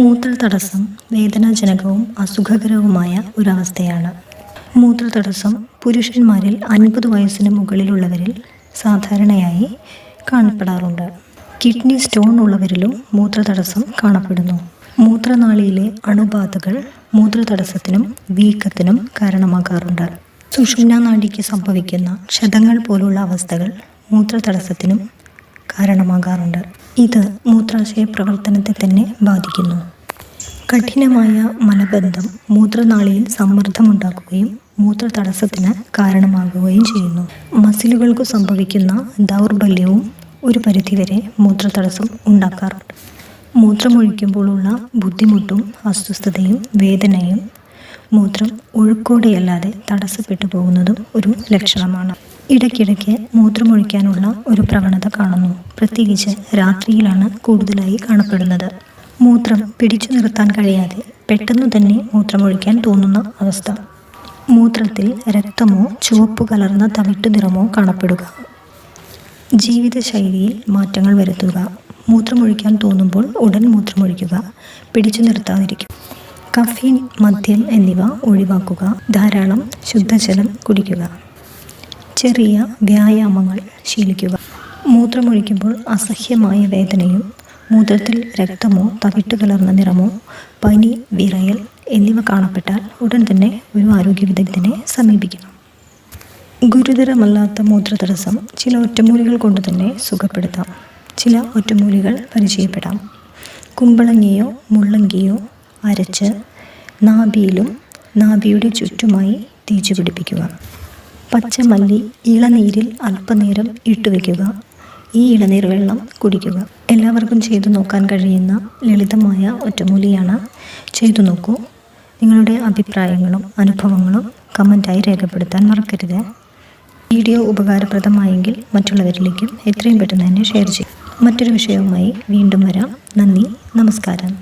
മൂത്രതടസ്സം വേദനാജനകവും അസുഖകരവുമായ ഒരവസ്ഥയാണ്. മൂത്ര തടസ്സം പുരുഷന്മാരിൽ അൻപത് വയസ്സിന് മുകളിലുള്ളവരിൽ സാധാരണയായി കാണപ്പെടാറുണ്ട്. കിഡ്നി സ്റ്റോൺ ഉള്ളവരിലും മൂത്ര തടസ്സം കാണപ്പെടുന്നു. മൂത്രനാളിയിലെ അണുബാധകൾ മൂത്ര തടസ്സത്തിനും വീക്കത്തിനും കാരണമാകാറുണ്ട്. സുഷുമ്നാ നാഡിക്ക് സംഭവിക്കുന്ന ക്ഷതങ്ങൾ പോലുള്ള അവസ്ഥകൾ മൂത്ര തടസ്സത്തിനും കാരണമാകാറുണ്ട്. ഇത് മൂത്രാശയ പ്രവർത്തനത്തെ തന്നെ ബാധിക്കുന്നു. കഠിനമായ മലബന്ധം മൂത്രനാളിയിൽ സമ്മർദ്ദമുണ്ടാക്കുകയും മൂത്ര തടസ്സത്തിന് കാരണമാകുകയും ചെയ്യുന്നു. മസിലുകൾക്ക് സംഭവിക്കുന്ന ദൗർബല്യവും ഒരു പരിധിവരെ മൂത്രതടസ്സം ഉണ്ടാക്കാറുണ്ട്. മൂത്രമൊഴിക്കുമ്പോഴുള്ള ബുദ്ധിമുട്ടും അസ്വസ്ഥതയും വേദനയും മൂത്രം ഒഴുക്കോടെയല്ലാതെ തടസ്സപ്പെട്ടു പോകുന്നതും ഒരു ലക്ഷണമാണ്. ഇടയ്ക്കിടയ്ക്ക് മൂത്രമൊഴിക്കാനുള്ള ഒരു പ്രവണത കാണുന്നു. പ്രത്യേകിച്ച് രാത്രിയിലാണ് കൂടുതലായി കാണപ്പെടുന്നത്. മൂത്രം പിടിച്ചു നിർത്താൻ കഴിയാതെ പെട്ടെന്ന് തന്നെ മൂത്രമൊഴിക്കാൻ തോന്നുന്ന അവസ്ഥ. മൂത്രത്തിൽ രക്തമോ ചുവപ്പ് കലർന്ന തവിട്ടു നിറമോ കാണപ്പെടുക. ജീവിതശൈലിയിൽ മാറ്റങ്ങൾ വരുത്തുക. മൂത്രമൊഴിക്കാൻ തോന്നുമ്പോൾ ഉടൻ മൂത്രമൊഴിക്കുക. പിടിച്ചു നിർത്താതിരിക്കും. കഫീൻ മദ്യം എന്നിവ ഒഴിവാക്കുക. ധാരാളം ശുദ്ധജലം കുടിക്കുക. ചെറിയ വ്യായാമങ്ങൾ ശീലിക്കുക. മൂത്രമൊഴിക്കുമ്പോൾ അസഹ്യമായ വേദനയും മൂത്രത്തിൽ രക്തമോ തവിട്ട് കലർന്ന നിറമോ പനി വിറയൽ എന്നിവ കാണപ്പെട്ടാൽ ഉടൻ തന്നെ ഒരു ആരോഗ്യ വിദഗ്ധനെ സമീപിക്കണം. ഗുരുതരമല്ലാത്ത മൂത്രതടസ്സം ചില ഒറ്റമൂലികൾ കൊണ്ട് തന്നെ സുഖപ്പെടുത്താം. ചില ഒറ്റമൂലികൾ പരിചയപ്പെടാം. കുമ്പളങ്ങിയോ മുള്ളങ്കിയോ അരച്ച് നാഭിയിലും നാഭിയുടെ ചുറ്റുമായി തേച്ചു പിടിപ്പിക്കുക പച്ചമല്ലി ഇളനീരിൽ അല്പനേരം ഇട്ടുവെക്കുക. ഈ ഇളനീർ വെള്ളം കുടിക്കുക. എല്ലാവർക്കും ചെയ്തു നോക്കാൻ കഴിയുന്ന ലളിതമായ ഒറ്റമൂലിയാണ് ചെയ്തു നോക്കൂ. നിങ്ങളുടെ അഭിപ്രായങ്ങളും അനുഭവങ്ങളും കമന്റായി രേഖപ്പെടുത്താൻ മറക്കരുത്. വീഡിയോ ഉപകാരപ്രദമായെങ്കിൽ മറ്റുള്ളവരിലേക്കും എത്രയും പെട്ടെന്ന് തന്നെ ഷെയർ ചെയ്യും. മറ്റൊരു വിഷയവുമായി വീണ്ടും വരാം. നന്ദി. നമസ്കാരം.